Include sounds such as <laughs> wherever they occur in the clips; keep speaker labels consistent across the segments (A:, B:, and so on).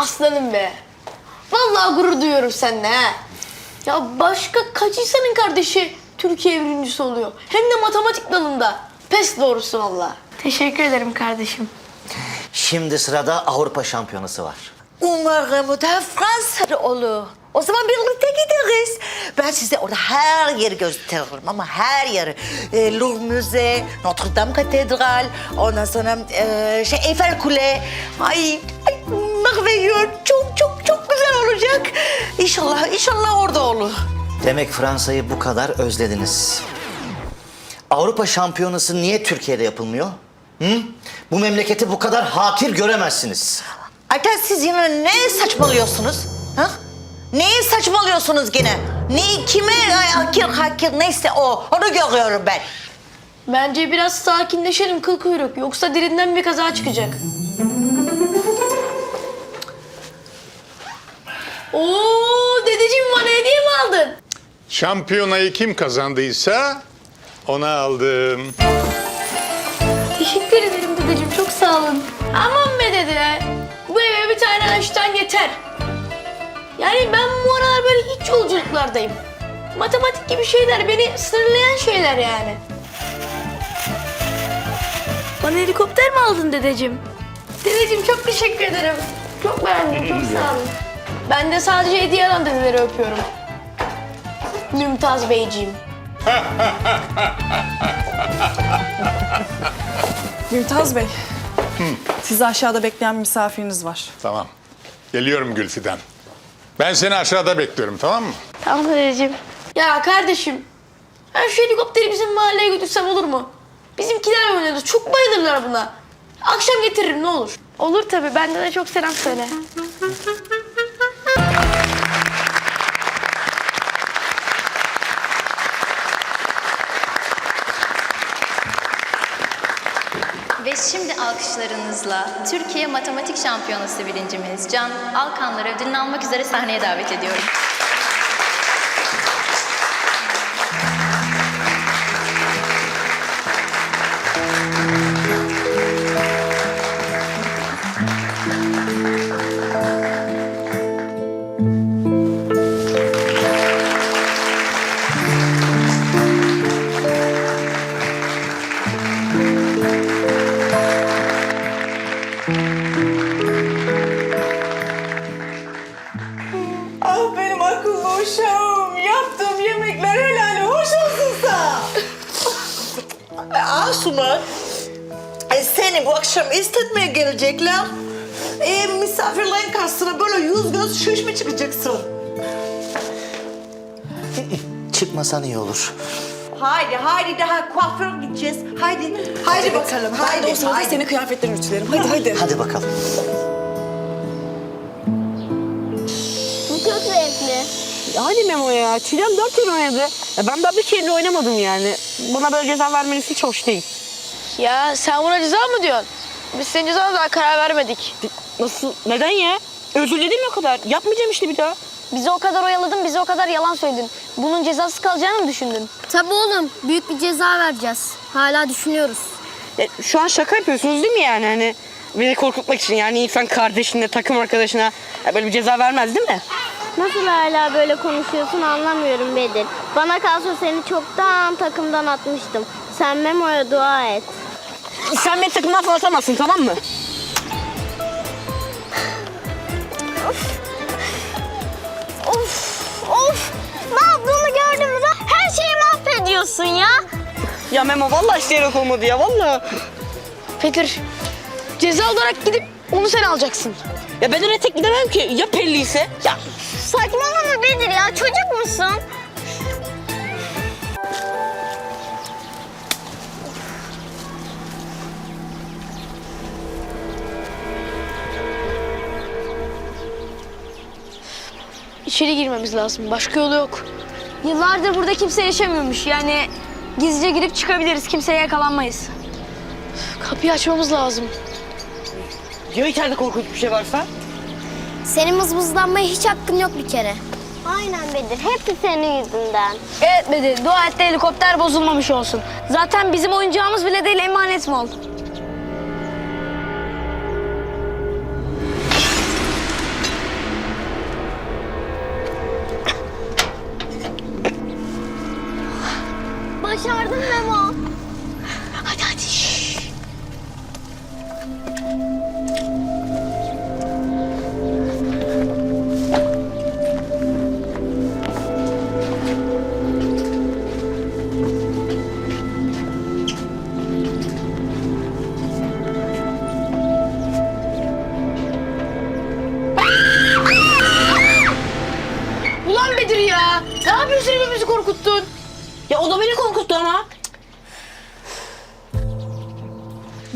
A: Aslanım be. Vallahi gurur duyuyorum seninle ha. Ya başka kaç insanın kardeşi Türkiye birincisi oluyor. Hem de matematik dalında. Pes doğrusu vallahi. Teşekkür ederim kardeşim.
B: Şimdi sırada Avrupa Şampiyonası var.
C: Umarım o da Fransa'da olur. O zaman birlikte gideriz. Ben size orada her yeri gösteririm ama her yeri. E, Louvre Müze, Notre Dame Katedral, ondan sonra e, şey Eiffel Kule. Ay, ay merveilleux. Çok çok çok güzel olacak. İnşallah, inşallah orada olur.
B: Demek Fransa'yı bu kadar özlediniz. Avrupa Şampiyonası niye Türkiye'de yapılmıyor? Hı? Bu memleketi bu kadar hakir göremezsiniz.
C: Ayten siz yine ne saçmalıyorsunuz? Ha? Neyi saçmalıyorsunuz yine? Ne, kime ay, hakir hakir neyse o. Onu görüyorum ben.
A: Bence biraz sakinleşelim kıl kuyruk. Yoksa dilinden bir kaza çıkacak. Oo dedeciğim bana hediye mi aldın?
D: Şampiyonayı kim kazandıysa ona aldım.
A: Teşekkür ederim dedeciğim çok sağ olun. Aman be dede. Bu eve bir tane Einstein yeter. Yani ben bu aralar böyle iç yolculuklardayım. Matematik gibi şeyler beni sınırlayan şeyler yani. Bana helikopter mi aldın dedeciğim? Dedeciğim çok teşekkür ederim. Çok beğendim, çok sağ olun. Ben de sadece hediye alan dedeleri öpüyorum. Mümtaz Beyciğim.
E: Mümtaz Bey. Sizi aşağıda bekleyen bir misafiriniz var.
D: Tamam. Geliyorum Gülfidan. Ben seni aşağıda bekliyorum tamam mı?
A: Tamam dedeciğim. Ya kardeşim, ben şu helikopteri bizim mahalleye götürsem olur mu? Bizimkiler oynadı, çok bayılırlar buna. Akşam getiririm ne olur. Olur tabii, benden de çok selam söyle.
F: Alkışlarınızla Türkiye Matematik Şampiyonası birincimiz Can Alkanlar ödülünü almak üzere sahneye davet ediyorum.
E: Ah benim akıllı uşağım. Yaptığım yemekler helal hoş olsun sana.
C: Asuman, e, seni bu akşam istetmeye gelecekler. E, misafirlerin karşısına böyle yüz göz şiş mi çıkacaksın? <laughs>
B: Çıkmasan iyi olur.
C: Haydi, haydi daha kuaför gideceğiz. Haydi, haydi bakalım.
E: Haydi,
C: Haydi,
E: o sırada
C: haydi.
E: senin kıyafetlerini ütülerim. Hadi hadi.
B: Hadi bakalım.
G: Hadi Memo ya. Çilem dört yıl oynadı. Ya ben daha bir kere oynamadım yani. Bana böyle ceza vermeniz hiç hoş değil.
A: Ya sen buna ceza mı diyorsun? Biz senin cezana daha karar vermedik.
G: Nasıl? Neden ya? Özür diledim o kadar. Yapmayacağım işte bir daha.
H: Bizi o kadar oyaladın, bize o kadar yalan söyledin. Bunun cezası kalacağını mı düşündün? Tabii oğlum. Büyük bir ceza vereceğiz. Hala düşünüyoruz.
G: Ya, şu an şaka yapıyorsunuz değil mi yani? Hani beni korkutmak için yani insan kardeşine, takım arkadaşına böyle bir ceza vermez değil mi?
H: Nasıl hala böyle konuşuyorsun anlamıyorum Bedir. Bana kalsa seni çoktan takımdan atmıştım. Sen Memo'ya dua et.
G: Sen beni takımdan falan atamazsın tamam mı?
H: Of, of. Ne yaptığını gördüğümüzde her şeyi mahvediyorsun ya.
G: Ya Memo vallahi isteyerek olmadı ya vallahi.
A: Petir, ceza olarak gidip onu sen alacaksın.
G: Ya ben öyle tek gidemem ki. Ya pelliyse? Ya
H: Saçmalama Bedir ya çocuk musun?
A: İçeri girmemiz lazım, başka yolu yok. Yıllardır burada kimse yaşamıyormuş. Yani gizlice girip çıkabiliriz, kimseye yakalanmayız. Kapıyı açmamız lazım.
G: ya içeride korkunç bir şey varsa?
H: Senin mızmızlanmaya hiç hakkın yok bir kere. Aynen Bedir. Hepsi senin yüzünden.
A: Evet Bedir, dua et de helikopter bozulmamış olsun. Zaten bizim oyuncağımız bile değil, emanet mi ol?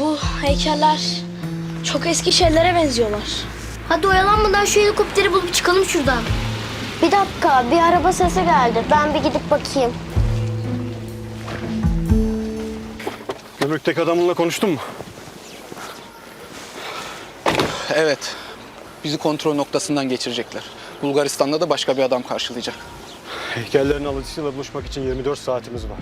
H: Bu heykeller çok eski şeylere benziyorlar. Hadi oyalanmadan şu helikopteri bulup çıkalım şuradan. Bir dakika, bir araba sesi geldi. Ben bir gidip bakayım.
I: Gümrükteki adamınla konuştun mu?
J: Evet. Bizi kontrol noktasından geçirecekler. Bulgaristan'da da başka bir adam karşılayacak.
I: Heykellerin alıcısıyla buluşmak için 24 saatimiz var.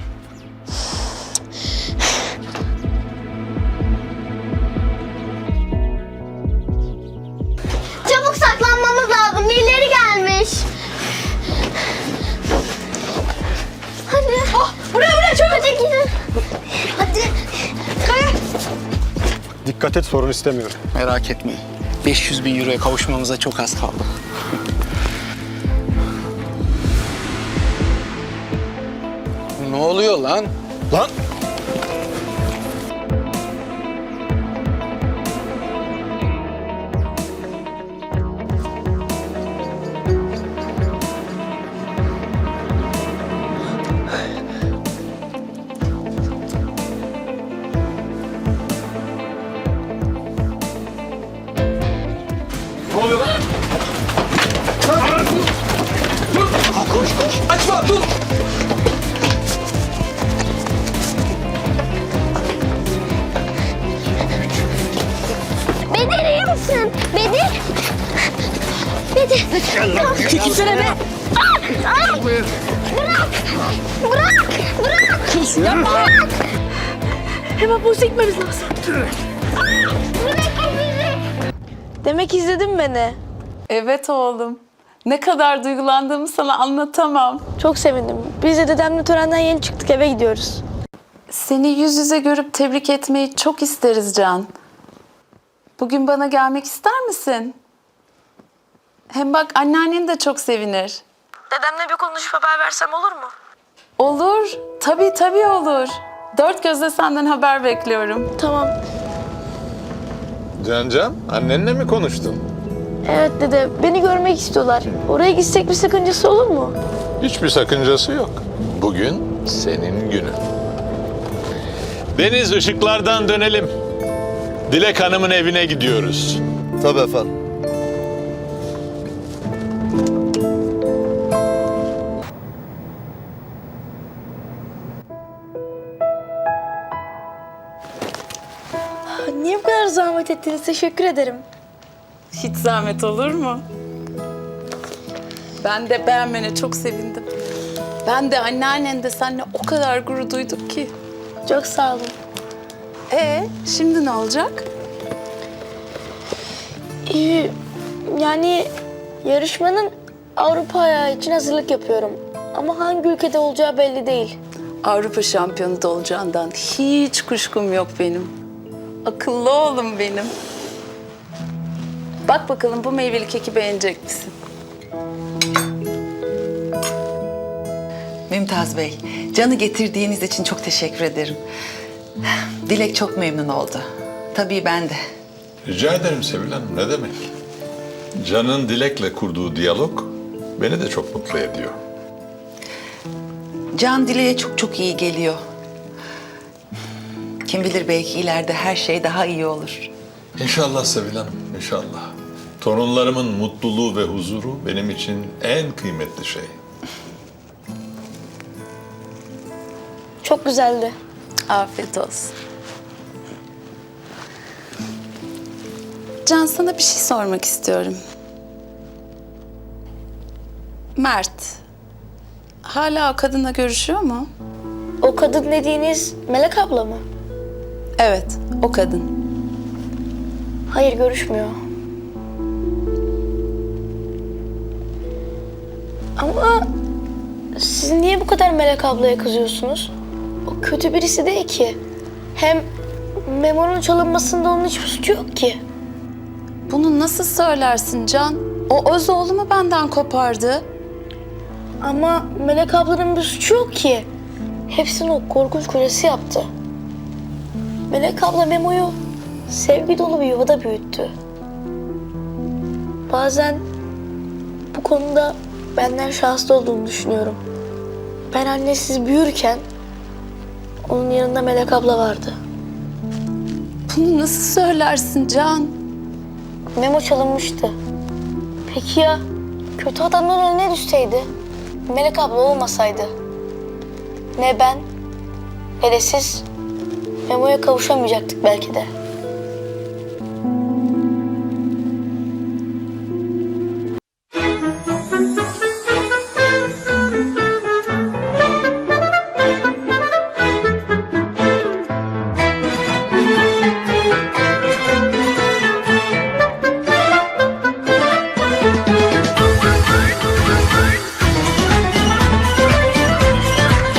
H: Hadi. Hadi. Kaya.
I: Dikkat et sorun istemiyorum.
J: Merak etmeyin. 500 bin euroya kavuşmamıza çok az kaldı. ne oluyor lan?
I: Lan!
H: Bedir iyi misin? Bedir. Bedir. Çekilsene be. Aa, aa. Bırak. Bırak. Bırak. Bırak.
A: Hemen polise gitmemiz lazım.
H: Bırak bizi.
A: Demek izledin beni.
E: Evet oğlum. Ne kadar duygulandığımı sana anlatamam.
A: Çok sevindim. Biz de dedemle törenden yeni çıktık eve gidiyoruz.
E: Seni yüz yüze görüp tebrik etmeyi çok isteriz Can. Bugün bana gelmek ister misin? Hem bak anneannen de çok sevinir.
A: Dedemle bir konuşup haber versem olur mu?
E: Olur. Tabii tabii olur. Dört gözle senden haber bekliyorum.
A: Tamam.
D: Can Can, annenle mi konuştun?
A: Evet dede beni görmek istiyorlar. Oraya gitsek bir sakıncası olur mu?
D: Hiçbir sakıncası yok. Bugün senin günün. Deniz ışıklardan dönelim. Dilek Hanım'ın evine gidiyoruz.
B: Tabii efendim.
A: Niye bu kadar zahmet ettiniz? Teşekkür ederim.
E: Hiç zahmet olur mu? Ben de beğenmene çok sevindim. Ben de anneannen de seninle o kadar gurur duyduk ki.
A: Çok sağ olun.
E: Ee, şimdi ne olacak?
A: Ee, yani yarışmanın Avrupa ayağı için hazırlık yapıyorum. Ama hangi ülkede olacağı belli değil.
E: Avrupa şampiyonu da olacağından hiç kuşkum yok benim. Akıllı oğlum benim. Bak bakalım bu meyveli keki beğenecek misin?
K: Mümtaz Bey, Can'ı getirdiğiniz için çok teşekkür ederim. Dilek çok memnun oldu. Tabii ben de.
D: Rica ederim Sevil Hanım, ne demek? Can'ın Dilek'le kurduğu diyalog beni de çok mutlu ediyor.
K: Can Dilek'e çok çok iyi geliyor. Kim bilir belki ileride her şey daha iyi olur.
D: İnşallah Sevil Hanım, inşallah. Torunlarımın mutluluğu ve huzuru benim için en kıymetli şey.
A: Çok güzeldi.
E: Afiyet olsun. Can sana bir şey sormak istiyorum. Mert, hala o kadınla görüşüyor mu?
A: O kadın dediğiniz Melek abla mı?
E: Evet, o kadın.
A: Hayır görüşmüyor. Ama siz niye bu kadar Melek ablaya kızıyorsunuz? O kötü birisi değil ki. Hem Memo'nun çalınmasında onun hiçbir suçu yok ki.
E: Bunu nasıl söylersin Can? O öz oğlumu benden kopardı.
A: Ama Melek ablanın bir suçu yok ki. Hepsini o korkunç kocası yaptı. Melek abla Memo'yu sevgi dolu bir yuvada büyüttü. Bazen bu konuda benden şanslı olduğunu düşünüyorum. Ben annesiz büyürken onun yanında Melek abla vardı.
E: Bunu nasıl söylersin Can?
A: Memo çalınmıştı. Peki ya kötü adamların eline düşseydi? Melek abla olmasaydı? Ne ben ne de siz Memo'ya kavuşamayacaktık belki de.